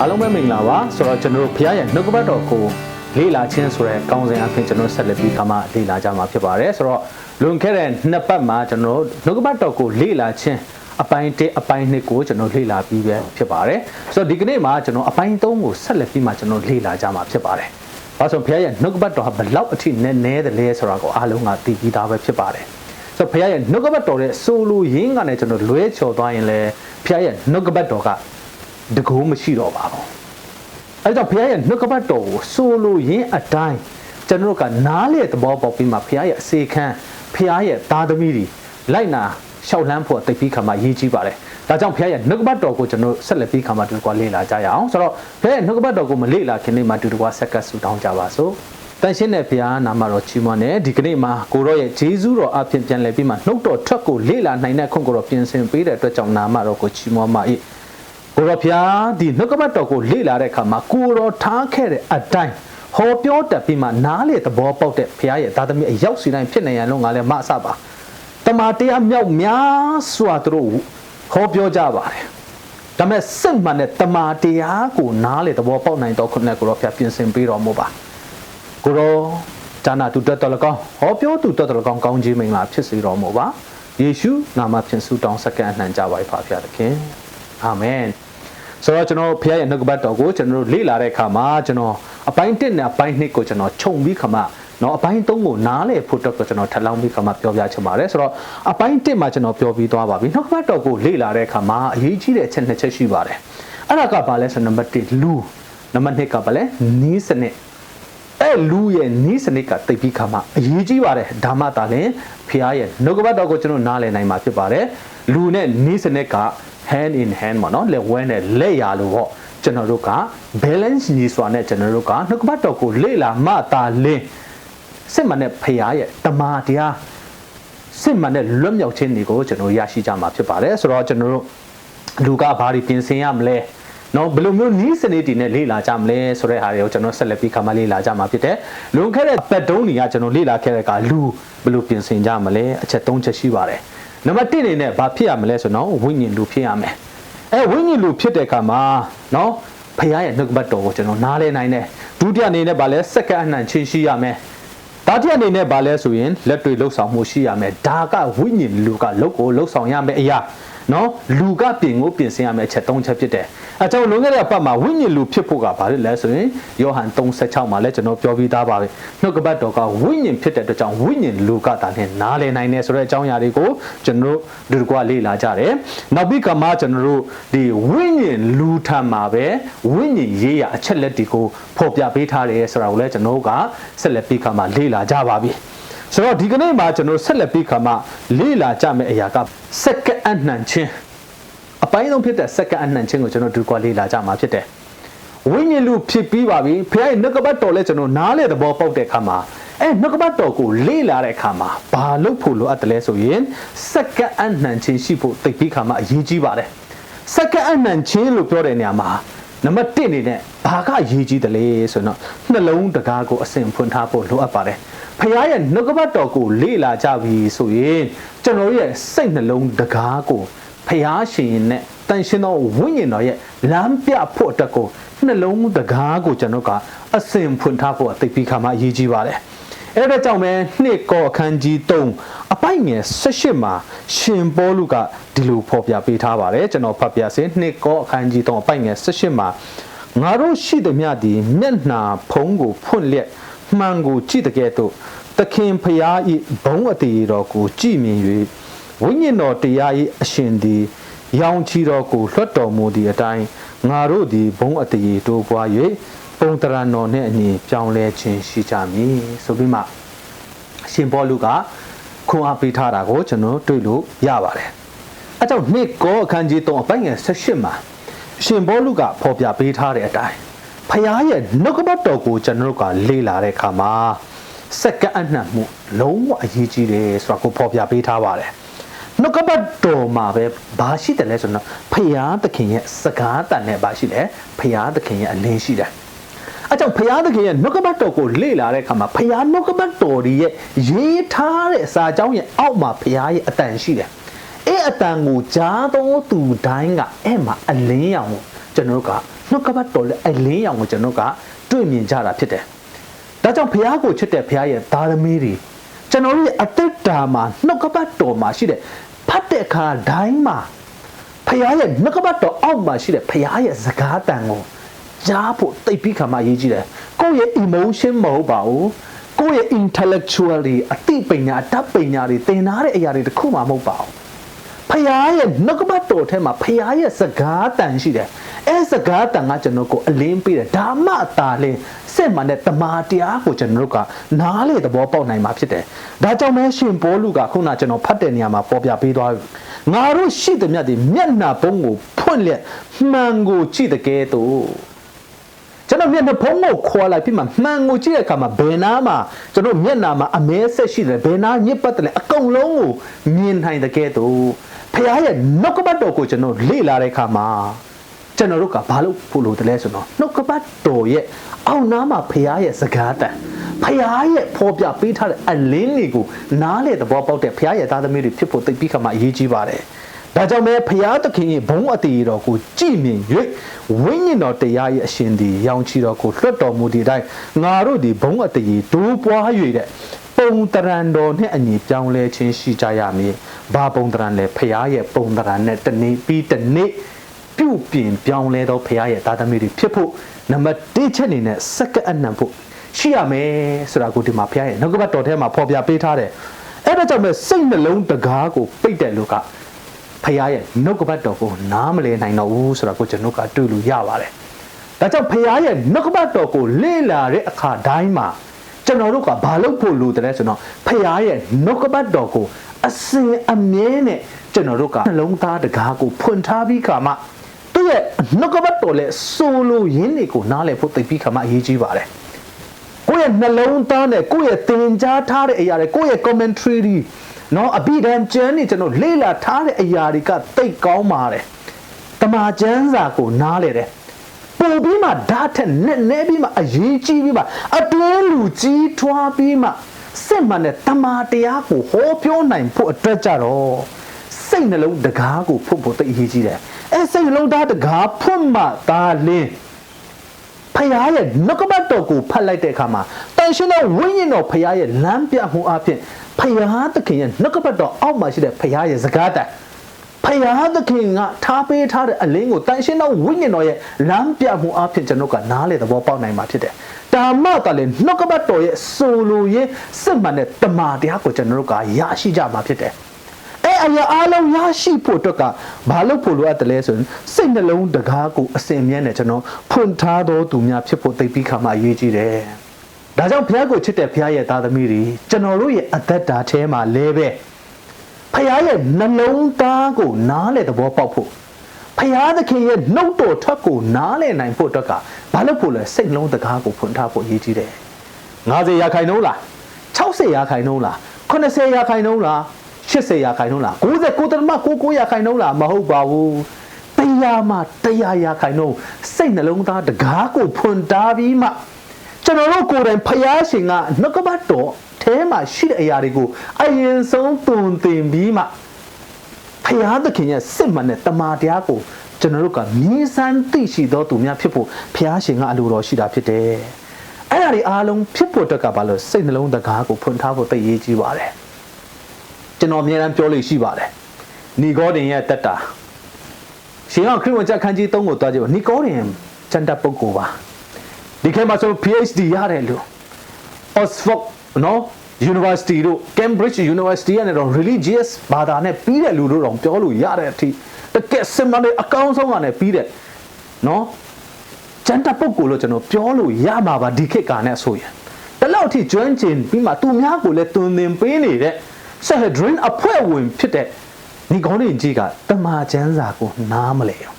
အားလုံးပဲမင်္ဂလာပါဆိုတော့ကျွန်တော်တို့ဘုရားရဲ့နှုတ်ကပတ်တော်ကိုလေ့လာခြင်းဆိုတဲ့ကောင်းစဉ်အဖြစ်ကျွန်တော်ဆက်လက်ပြီးခါမှလေ့လာကြမှာဖြစ်ပါတယ်ဆိုတော့လွန်ခဲ့တဲ့နှစ်ပတ်မှာကျွန်တော်တို့နှုတ်ကပတ်တော်ကိုလေ့လာခြင်းအပိုင်း1အပိုင်း2ကိုကျွန်တော်လေ့လာပြီးပဲဖြစ်ပါတယ်ဆိုတော့ဒီကနေ့မှာကျွန်တော်အပိုင်း3ကိုဆက်လက်ပြီးမှကျွန်တော်လေ့လာကြမှာဖြစ်ပါတယ်ဘာလို့ဘုရားရဲ့နှုတ်ကပတ်တော်ဟာဘလောက်အထိနည်းနည်းတယ်လဲဆိုတာကိုအားလုံးကသိပြီးသားပဲဖြစ်ပါတယ်ဆိုတော့ဘုရားရဲ့နှုတ်ကပတ်တော်ရဲ့ဆိုလိုရင်းကလည်းကျွန်တော်လွဲချော်သွားရင်လည်းဘုရားရဲ့နှုတ်ကပတ်တော်က တကူမရှိတော့ပါဘူးအဲကြောင့်ဘုရားရဲ့နှုတ်ကပတ်တော်ကိုဆိုလိုရင်းအတိုင်းကျွန်တော်တို့ကနားလေသဘောပေါက်ပြီးမှဘုရားရဲ့အစေခံဘုရားရဲ့သားသမီးတွေလိုက်နာရှောက်လန်းဖို့တိတ်ပြီးခါမှရေးကြည့်ပါတယ်ဒါကြောင့်ဘုရားရဲ့နှုတ်ကပတ်တော်ကိုကျွန်တော်ဆက်လက်ပြီးခါမှတူကွာလေ့လာကြရအောင်ဆိုတော့ဘုရားရဲ့နှုတ်ကပတ်တော်ကိုမလေ့လာခင်နေ့မှတူတူကွာဆက်ကပ်ဆူတောင်းကြပါစို့တန်ရှင်းတဲ့ဘုရားနာမတော်ချီးမွမ်းတယ်ဒီကနေ့မှာကိုရောရဲ့ဂျေဇုတော်အဖင်ပြန်လည်ပြီးမှနှုတ်တော်ထွက်ကိုလေ့လာနိုင်တဲ့ခွင့်ကိုတော့ပြင်ဆင်ပေးတဲ့အတွက်ကြောင့်နာမတော်ကိုချီးမွမ်းပါ၏ ကိုရောဘုရားဒီနှုတ်ကပတ်တော်ကိုလေ့လာတဲ့အခါမှာကိုရောထားခဲ့တဲ့အတိုင်းဟောပြောတတ်ပြီးမှနားလေသဘောပေါက်တဲ့ဘုရားရဲ့သားသမီးအရောက်စီတိုင်းဖြစ်နေရန်လို့ငါလည်းမအဆပါတမန်တရားမြောက်များစွာသူတို့ဟောပြောကြပါတယ်ဒါပေမဲ့စစ်မှန်တဲ့တမန်တရားကိုနားလေသဘောပေါက်နိုင်တော့ခုနကကိုရောဘုရားပြင်ဆင်ပေးတော်မူပါကိုရောဇာနာတူတက်တော်လကောင်းဟောပြောတူတက်တော်လကောင်းကောင်းကြီးမင်္ဂလာဖြစ်စေတော်မူပါယေရှုနာမဖြင့်ဆုတောင်းစက္ကန့်အနှံကြပါ၏ဖာဖျားသခင်အာမင် ဆိုတော့ကျွန်တော်ဘုရားရဲ့နှုတ်ကပတ်တော်ကိုကျွန်တော်လေ့လာတဲ့အခါမှာကျွန်တော်အပိုင်း1နဲ့အပိုင်း2ကိုကျွန်တော်ခြုံပြီးခမနော်အပိုင်း3ကိုနားလည်ဖို့တော့ကျွန်တော်ထပ်လောင်းပြီးခမပြောပြချင်ပါတယ်ဆိုတော့အပိုင်း1မှာကျွန်တော်ပြောပြီးသွားပါပြီနှုတ်ကပတ်တော်ကိုလေ့လာတဲ့အခါမှာအရေးကြီးတဲ့အချက်နှစ်ချက်ရှိပါတယ်အဲ့ဒါကဘာလဲဆိုတော့နံပါတ်1လူနံပါတ်2ကဘာလဲနီးစနစ်အဲ့လူရဲ့နီးစနစ်ကတိတ်ပြီးခါမှအရေးကြီးပါတယ်ဒါမှသာလင်ဖះရဲ့နှုတ်ကပတ်တော်ကိုကျွန်တော်နားလည်နိုင်မှာဖြစ်ပါတယ်လူနဲ့နီးစနစ်က hand in hand ပေါ့နော်လက်ဝဲနဲ့လက်ရလို့ပေါ့ကျွန်တော်တို့က balance ညီစွာနဲ့ကျွန်တော်တို့ကနှုတ်ကပတ်တော်ကိုလေ့လာမှသာလင်စစ်မှန်တဲ့ဖခင်ရဲ့တမာတရားစစ်မှန်တဲ့လွတ်မြောက်ခြင်းတွေကိုကျွန်တော်ရရှိကြမှာဖြစ်ပါတယ်ဆိုတော့ကျွန်တော်တို့လူကဘာတွေပြင်ဆင်ရမလဲနော်ဘယ်လိုမျိုးနီးစနစ်တွေနဲ့လေ့လာကြမလဲဆိုတဲ့ဟာတွေကိုကျွန်တော်ဆက်လက်ပြီးခါမှလေ့လာကြမှာဖြစ်တယ်။လွန်ခဲ့တဲ့ပတ်တုံးတွေကကျွန်တော်လေ့လာခဲ့တဲ့ကလူဘယ်လိုပြင်ဆင်ကြမလဲအချက်၃ချက်ရှိပါတယ်။ နံပါတ်1အနေနဲ့ဘာဖြစ်ရမလဲဆိုတော့ဝိညာဉ်လူဖြစ်ရမယ်။အဲဝိညာဉ်လူဖြစ်တဲ့အခါမှာနော်ဖခင်ရဲ့နှုတ်ကပတ်တော်ကိုကျွန်တော်နားလည်နိုင်တယ်။ဒုတိယအနေနဲ့ဘာလဲစက္ကန့်အနှံချင်းရှိရမယ်။ဒါတိယအနေနဲ့ဘာလဲဆိုရင်လက်တွေလှုပ်ဆောင်မှုရှိရမယ်။ဒါကဝိညာဉ်လူကလှုပ်ကိုလှုပ်ဆောင်ရမယ်အရာ။ နော်လူကပြင်ကိုပြင်ဆင်ရမယ့်အချက်၃ချက်ဖြစ်တယ်အဲကျွန်တော်လွန်ခဲ့တဲ့အပတ်မှာဝိညာဉ်လူဖြစ်ဖို့ကဘာလဲလဲဆိုရင်ယောဟန်3:16မှာလည်းကျွန်တော်ပြောပြီးသားပါပဲနှုတ်ကပတ်တော်ကဝိညာဉ်ဖြစ်တဲ့အတွက်ကြောင့်ဝိညာဉ်လူကတာနဲ့နားလည်နိုင်တယ်ဆိုတဲ့အကြောင်းအရာတွေကိုကျွန်တော်တို့ဒီကွာလေ့လာကြတယ်နောက်ပြီးကမှကျွန်တော်တို့ဒီဝိညာဉ်လူထံမှာပဲဝိညာဉ်ရေးရအချက်လက်တွေကိုဖော်ပြပေးထားတယ်ဆိုတာကိုလည်းကျွန်တော်တို့ကဆက်လက်ပြီးကမှလေ့လာကြပါပြီ ဆိုတော့ဒီကနေ့မှာကျွန်တော်ဆက်လက်ပြီးခါမှလေ့လာကြမယ့်အရာကစက္ကန့်အနှံချင်းအပိုင်းဆုံးဖြစ်တဲ့စက္ကန့်အနှံချင်းကိုကျွန်တော်ဒီကွာလေ့လာကြမှာဖြစ်တယ်ဝိညာဉ်လူဖြစ်ပြီးပါပြီဖခင်ရဲ့နှုတ်ကပတ်တော်လဲကျွန်တော်နားလေသဘောပေါက်တဲ့အခါမှာအဲနှုတ်ကပတ်တော်ကိုလေ့လာတဲ့အခါမှာဘာလုပ်ဖို့လိုအပ်တယ်လဲဆိုရင်စက္ကန့်အနှံချင်းရှိဖို့သိပြီးခါမှာအရေးကြီးပါတယ်စက္ကန့်အနှံချင်းလို့ပြောတဲ့နေရာမှာနံပါတ်1အနေနဲ့ဘာကရေးကြီးတယ်လဲဆိုတော့နှလုံးတကားကိုအစဉ်ဖွင့်ထားဖို့လိုအပ်ပါတယ် ဖခင်ရဲ့နှုတ်ကပတ်တော်ကိုလေ့လာကြပြီဆိုရင်ကျွန်တော်ရဲ့စိတ်နှလုံးတကားကိုဖခင်ရှင်နဲ့တန်ရှင်သောဝိညာဉ်တော်ရဲ့လမ်းပြဖို့အတွက်ကိုနှလုံးတကားကိုကျွန်တော်ကအစဉ်ဖွင့်ထားဖို့အသိပြီးခါမှအရေးကြီးပါတယ်အဲ့ဒါကြောင့်ပဲနှစ်ကောအခန်းကြီး3အပိုက်ငယ်18မှာရှင်ပေါလုကဒီလိုဖော်ပြပေးထားပါတယ်ကျွန်တော်ဖတ်ပြစေနှစ်ကောအခန်းကြီး3အပိုက်ငယ်18မှာငါတို့ရှိသည်မြသည်မျက်နှာဖုံးကိုဖွင့်လျက် မှန်ကိုကြည့်တဲ့ကဲ့သို့သခင်ဖျား၏ဘုံအတေတော်ကိုကြည်မြင်၍ဝိညာဉ်တော်တရား၏အရှင်သည်ရောင်ချီတော်ကိုလွှတ်တော်မူသည့်အတိုင်းငါတို့သည်ဘုံအတေတိုးပွား၍ပုံတရတော်နှင့်အညီပြောင်းလဲခြင်းရှိကြမည်ဆိုပြီးမှအရှင်ဘောလူကခွန်အားပေးထားတာကိုကျွန်တော်တွေ့လို့ရပါတယ်အဲကြောင့်နှစ်ကောအခန်းကြီး3အပိုင်းငယ်18မှာရှင်ဘောလူကဖော်ပြပေးထားတဲ့အတိုင်း ဖခင်ရဲ့နှုတ်ကပတ်တော်ကိုကျွန်တော်တို့ကလေ့လာတဲ့အခါမှာစက္ကန့်အနှံ့မှုလုံးဝအရေးကြီးတယ်ဆိုတာကိုဖော်ပြပေးထားပါတယ်နှုတ်ကပတ်တော်မှာပဲဘာရှိတယ်လဲဆိုတော့ဖခင်သခင်ရဲ့စကားတန်နဲ့ဘာရှိလဲဖခင်သခင်ရဲ့အလင်းရှိတယ်အဲကြောင့်ဖခင်သခင်ရဲ့နှုတ်ကပတ်တော်ကိုလေ့လာတဲ့အခါမှာဖခင်နှုတ်ကပတ်တော်ရဲ့ရေးထားတဲ့စာကြောင်းရဲ့အောက်မှာဖခင်ရဲ့အတန်ရှိတယ်အဲ့အတန်ကိုကြားသောသူတိုင်းကအဲ့မှာအလင်းရောင်ကိုကျွန်တော်တို့က နှုတ်ကပတ်တော်ရဲ့အလင်းရောင်ကိုကျွန်တော်ကတွေ့မြင်ကြတာဖြစ်တယ်။ဒါကြောင့်ဘုရားကိုချစ်တဲ့ဘုရားရဲ့သားသမီးတွေကျွန်တော်တို့ရဲ့အသက်တာမှာနှုတ်ကပတ်တော်မှာရှိတဲ့ဖတ်တဲ့အခါတိုင်းမှာဘုရားရဲ့နှုတ်ကပတ်တော်အောက်မှာရှိတဲ့ဘုရားရဲ့စကားတန်ကိုကြားဖို့တိတ်ပြီးခါမှရေးကြည့်တယ်။ကိုယ့်ရဲ့ emotion မဟုတ်ပါဘူး။ကိုယ့်ရဲ့ intellectual တွေအသိပညာအတတ်ပညာတွေသင်ထားတဲ့အရာတွေတခုမှမဟုတ်ပါဘူး။ ဖခင်ရဲ့နှုတ်ကပတ်တော်ထဲမှာဖခင်ရဲ့စကားတန်ရှိတယ်အဲစကားတန်ကကျွန်တော်ကိုအလင်းပေးတယ်ဒါမှသာလင်းစစ်မှန်တဲ့တမာတရားကိုကျွန်တော်တို့ကနားလေသဘောပေါက်နိုင်မှာဖြစ်တယ်ဒါကြောင့်မဲရှင်ဘောလူကခုနကျွန်တော်ဖတ်တဲ့နေရာမှာပေါ်ပြပေးသွားပြီငါတို့ရှိသမျှဒီမျက်နှာပုံးကိုဖွင့်လက်မှန်ကိုကြည့်တဲ့ကဲတော့ကျွန်တော်မျက်နှာဖုံးကိုခေါ်လိုက်ပြီးမှမှန်ကိုကြည့်တဲ့အခါမှာဘယ်နာမှာကျွန်တော်မျက်နှာမှာအမဲဆက်ရှိတယ်ဘယ်နာညစ်ပတ်တယ်လဲအကုန်လုံးကိုမြင်နိုင်တဲ့ကဲတော့ ဖခင်ရဲ့နှုတ်ကပတ်တော်ကိုကျွန်တော်လေ့လာတဲ့အခါမှာကျွန်တော်တို့ကဘာလို့ဖို့လို့တလဲဆိုတော့နှုတ်ကပတ်တော်ရဲ့အောက်နားမှာဖခင်ရဲ့စကားတန်ဖခင်ရဲ့ဖော်ပြပေးထားတဲ့အလင်းတွေကိုနားလေသဘောပေါက်တဲ့ဖခင်ရဲ့သားသမီးတွေဖြစ်ဖို့သိပြီးခါမှအရေးကြီးပါတယ်ဒါကြောင့်မဲဖရာသခင်ရဲ့ဘုံအတည်တော်ကိုကြည်မြင်၍ဝိညာဉ်တော်တရားရဲ့အရှင်သည်ရောင်ချီတော်ကိုလွတ်တော်မူသည့်အတိုင်းငါတို့ဒီဘုံအတည်ဒိုးပွား၍တဲ့ ပုံတရံတော်နဲ့အညီပြောင်းလဲခြင်းရှိကြရမည်။ဘာပုံတရံလဲဖရာရဲ့ပုံတရံနဲ့တနေ့ပြီးတနေ့ပြုတ်ပြင်ပြောင်းလဲသောဖရာရဲ့သားသမီးတွေဖြစ်ဖို့နံပါတ်1ချက်အနေနဲ့စက္ကအနံဖို့ရှိရမယ်ဆိုတာကိုဒီမှာဖရာရဲ့နှုတ်ကပတ်တော်ထဲမှာဖော်ပြပေးထားတယ်။အဲ့ဒါကြောင့်ပဲစိတ်နှလုံးတကားကိုပိတ်တဲ့လူကဖရာရဲ့နှုတ်ကပတ်တော်ကိုနားမလည်နိုင်တော့ဘူးဆိုတာကိုကျွန်တော်ကတွေ့လို့ရပါတယ်။ဒါကြောင့်ဖရာရဲ့နှုတ်ကပတ်တော်ကိုလေ့လာတဲ့အခါတိုင်းမှာ ကျွန်တော်တို့ကဘာလုပ်ဖို့လိုတယ်လဲဆိုတော့ဖရာရဲ့နှုတ်ကပတ်တော်ကိုအစဉ်အမြဲနဲ့ကျွန်တော်တို့ကနှလုံးသားတကားကိုဖွင့်ထားပြီးခါမှသူ့ရဲ့နှုတ်ကပတ်တော်လဲဆိုလိုရင်းတွေကိုနားလည်ဖို့သိပြီးခါမှအရေးကြီးပါတယ်ကိုယ့်ရဲ့နှလုံးသားနဲ့ကိုယ့်ရဲ့သင်ကြားထားတဲ့အရာတွေကိုယ့်ရဲ့ commentary တွေနော်အပိဒံကျမ်းနေကျွန်တော်လေ့လာထားတဲ့အရာတွေကသိကောင်းပါတယ်တမာကျမ်းစာကိုနားလေတယ် ပို့ပြီးမှဓာတ်ထက်နဲ့နဲပြီးမှအရေးကြီးပြီးမှအတွင်းလူကြီးထွားပြီးမှစစ်မှန်တဲ့တမာတရားကိုဟောပြောနိုင်ဖို့အတွက်ကြတော့စိတ်နှလုံးတကားကိုဖွင့်ဖို့သိအရေးကြီးတယ်အဲစိတ်နှလုံးသားတကားဖွင့်မှသာလင်းဖခင်ရဲ့နှုတ်ကပတ်တော်ကိုဖတ်လိုက်တဲ့အခါမှာတန်ရှင်သောဝိညာဉ်တော်ဖခင်ရဲ့လမ်းပြမှုအဖြစ်ဖခင်သခင်ရဲ့နှုတ်ကပတ်တော်အောက်မှာရှိတဲ့ဖခင်ရဲ့စကားတန် ဖယားသခင်ကထားပေးထားတဲ့အလင်းကိုတန်ရှင်းသောဝိညာဉ်တော်ရဲ့လမ်းပြမှုအဖြစ်ကျွန်တော်ကနားလေသဘောပေါက်နိုင်မှာဖြစ်တယ်။ဒါမှတလည်းနှုတ်ကပတ်တော်ရဲ့ဆိုလိုရင်းစစ်မှန်တဲ့တမာတရားကိုကျွန်တော်တို့ကရရှိကြမှာဖြစ်တယ်။အဲအရာအလုံးရရှိဖို့အတွက်ကဘာလို့ဖို့လိုအပ်တယ်လဲဆိုရင်စိတ်နှလုံးတကားကိုအစဉ်မြဲနဲ့ကျွန်တော်ဖွင့်ထားသောသူများဖြစ်ဖို့သိပြီးခါမှအရေးကြီးတယ်။ဒါကြောင့်ဘုရားကိုချစ်တဲ့ဘုရားရဲ့သားသမီးတွေကျွန်တော်တို့ရဲ့အသက်တာထဲမှာလဲပဲ ဖခင်ရဲ့နှလုံးသားကိုနားလေသဘောပေါက်ဖို့ဖခင်သခင်ရဲ့နှုတ်တော်ထွက်ကိုနားလေနိုင်ဖို့အတွက်ကဘာလို့ဖို့လဲစိတ်လုံးတကားကိုဖွင့်ထားဖို့အရေးကြီးတယ်90ရာခိုင်နှုန်းလား60ရာခိုင်နှုန်းလား80ရာခိုင်နှုန်းလား80ရာခိုင်နှုန်းလား99တမ99ရာခိုင်နှုန်းလားမဟုတ်ပါဘူးတရားမှတရားရာခိုင်နှုန်းစိတ်နှလုံးသားတကားကိုဖွင့်ထားပြီးမှကျွန်တော်တို့ကိုယ်တိုင်ဖျားရှင်ကနှုတ်ကပတ်တော် ထဲမှာရှိတဲ့အရာတွေကိုအရင်ဆုံးတုံသင်ပြီးမှဖျားသခင်ရဲ့စစ်မှန်တဲ့တမာတရားကိုကျွန်တော်တို့ကမြင်းစမ်းသိရှိသောသူများဖြစ်ဖို့ဖျားရှင်ကအလိုတော်ရှိတာဖြစ်တယ်။အဲ့ဒါတွေအားလုံးဖြစ်ဖို့အတွက်ကဘာလို့စိတ်နှလုံးတကားကိုဖွင့်ထားဖို့သိရေးကြီးပါတယ်။ကျွန်တော်အများအားပြောလို့ရှိပါတယ်။နီဂောဒင်ရဲ့တက်တာရှင်အောင်ခရစ်ဝင်ချက်ခန်းကြီး3ကိုတွားကြည့်နီဂောဒင်စန္ဒပုဂ္ဂိုလ်ပါ။ဒီခေတ်မှာဆို PhD ရတယ်လို့ Oxford နော် University တို့ Cambridge University ကနေတော့ religious ဘာသာနဲ့ပြီးတဲ့လူတို့တော့ပြောလို့ရတဲ့အထိတကယ်စင်မလေးအကောင်းဆုံးကနေပြီးတဲ့နော်ကျန်တဲ့ပုံကိုလို့ကျွန်တော်ပြောလို့ရမှာပါဒီခေတ်ကနဲ့ဆိုရင်တလောက်အထိကျွမ်းကျင်ပြီးမှသူများကိုလည်းတွင်သင်ပေးနေတဲ့ဆက်ဟဒရင်အဖွဲ့ဝင်ဖြစ်တဲ့ဒီကောင်းနေကြီးကတမာချမ်းစာကိုနားမလဲရော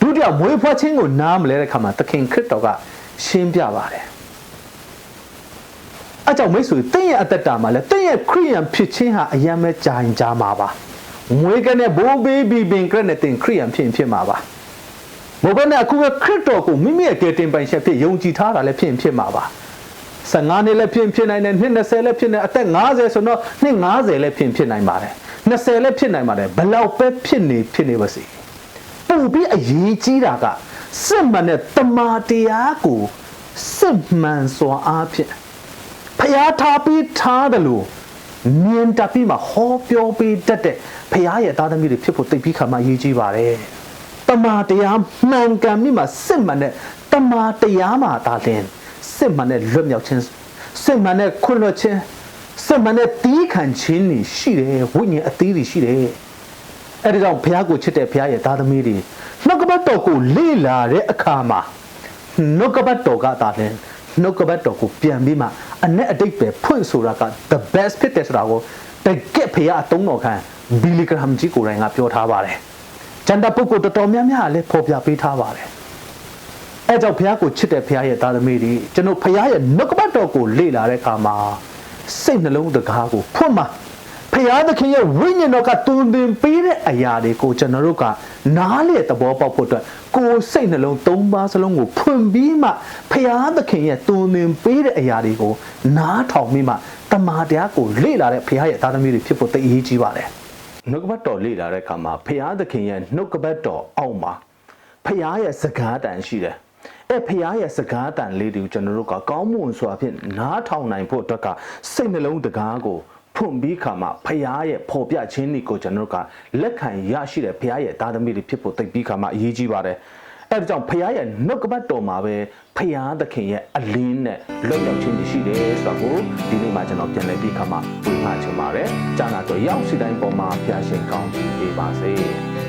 ဒုတိယမွေးဖွားခြင်းကိုနားမလဲတဲ့ခါမှာသခင်ခရစ်တော်ကရှင်းပြပါတယ် အဲကြောင့်မိတ်ဆွေတင့်ရဲ့အသက်တာမှာလဲတင့်ရဲ့ခရိယန်ဖြစ်ခြင်းဟာအယံမဲ့ကြာရင်ကြာမှာပါမွေးကနဲ့ဘိုးဘေးဘီဘင်ကရနဲ့တင်ခရိယန်ဖြစ်ဖြစ်မှာပါဘိုးဘနဲ့အခုကခရစ်တော်ကိုမိမိရဲ့ကယ်တင်ပိုင်ချက်ဖြစ်ယုံကြည်ထားတာလည်းဖြစ်ဖြစ်မှာပါ15နှစ်လည်းဖြစ်ဖြစ်နိုင်တယ်နှစ်20လည်းဖြစ်နေအသက်50ဆိုတော့နှစ်50လည်းဖြစ်ဖြစ်နိုင်ပါတယ်20လည်းဖြစ်နိုင်ပါတယ်ဘလောက်ပဲဖြစ်နေဖြစ်နေပါစေပူပြီးအရေးကြီးတာကစစ်မှန်တဲ့တမာတရားကိုစစ်မှန်စွာအားဖြင့် ဖျားထားပြီးထားတယ်လို့မြင်တတ်ပြီးမှဟောပြောပေးတတ်တဲ့ဖျားရဲ့သားသမီးတွေဖြစ်ဖို့တိတ်ပြီးခါမှအရေးကြီးပါတယ်တမာတရားမှန်ကန်ပြီးမှစစ်မှန်တဲ့တမာတရားမှာတာလင်စစ်မှန်တဲ့လွတ်မြောက်ခြင်းစစ်မှန်တဲ့ခွင့်လွှတ်ခြင်းစစ်မှန်တဲ့တီးခံခြင်းတွေရှိတယ်ဝိညာဉ်အသီးတွေရှိတယ်အဲ့ဒါကြောင့်ဘုရားကိုချစ်တဲ့ဘုရားရဲ့သားသမီးတွေနှုတ်ကပတ်တော်ကိုလေ့လာတဲ့အခါမှာနှုတ်ကပတ်တော်ကသာလဲနှုတ်ကပတ်တော်ကိုပြန်ပြီးမှ အ내အတိတ်ပဲဖွင့်ဆိုတာက the best ဖြစ်တယ်ဆိုတာကိုတကက်ဘုရားအတုံးတော်ခံဘီလီဂရမ်ကြီးကိုယ်တိုင်ကပြောထားပါတယ်။ကျန်တဲ့ပုဂ္ဂိုလ်တော်တော်များများကလည်းဖော်ပြပေးထားပါတယ်။အဲကြောင့်ဘုရားကိုချစ်တဲ့ဘုရားရဲ့သားသမီးတွေကျွန်တော်ဘုရားရဲ့နှုတ်ကပတ်တော်ကိုလေ့လာတဲ့အခါမှာစိတ်နှလုံးတကားကိုဖွင့်မှာဖရာသခင်ရဲ့ဝိညာဉ်တော်ကတုန်သင်ပေးတဲ့အရာတွေကိုကျွန်တော်တို့ကနားလေသဘောပေါက်ဖို့အတွက် ကိုယ်စိတ်နှလုံးသုံးပါးစလုံးကိုဖွင့်ပြီးမှဖရာသခင်ရဲ့တုန်သင်ပေးတဲ့အရာတွေကိုနားထောင်ပြီးမှတမာတရားကိုလေ့လာတဲ့ဖရာရဲ့သားသမီးတွေဖြစ်ဖို့တည်အရေးကြီးပါတယ်နှုတ်ကပတ်တော်လေ့လာတဲ့အခါမှာဖရာသခင်ရဲ့နှုတ်ကပတ်တော်အောက်မှာဖရာရဲ့စကားတန်ရှိတယ်အဲ့ဖရားရဲ့စကားတန်လေးတွေကိုကျွန်တော်တို့ကကောင်းမွန်စွာဖြင့်နားထောင်နိုင်ဖို့အတွက်ကစိတ်နှလုံးတကားကို ဖွင့်ပြီးခါမှာဖရားရဲ့ဖော်ပြခြင်းတွေကိုကျွန်တော်တို့ကလက်ခံရရှိတဲ့ဖရားရဲ့သားသမီးတွေဖြစ်ဖို့သိပြီးခါမှာအရေးကြီးပါတယ်။အဲဒါကြောင့်ဖရားရဲ့နှုတ်ကပတ်တော်မှာပဲဖရားသခင်ရဲ့အလင်းနဲ့လွတ်မြောက်ခြင်းတွေရှိတယ်ဆိုတာကိုဒီနေ့မှကျွန်တော်ပြန်လည်ပြီးခါမှာဝေငှချင်ပါတယ်။ကျမ်းစာတော်ရောက်စီတိုင်းပေါ်မှာဖရားရှင်ကောင်းချီးပေးပါစေ။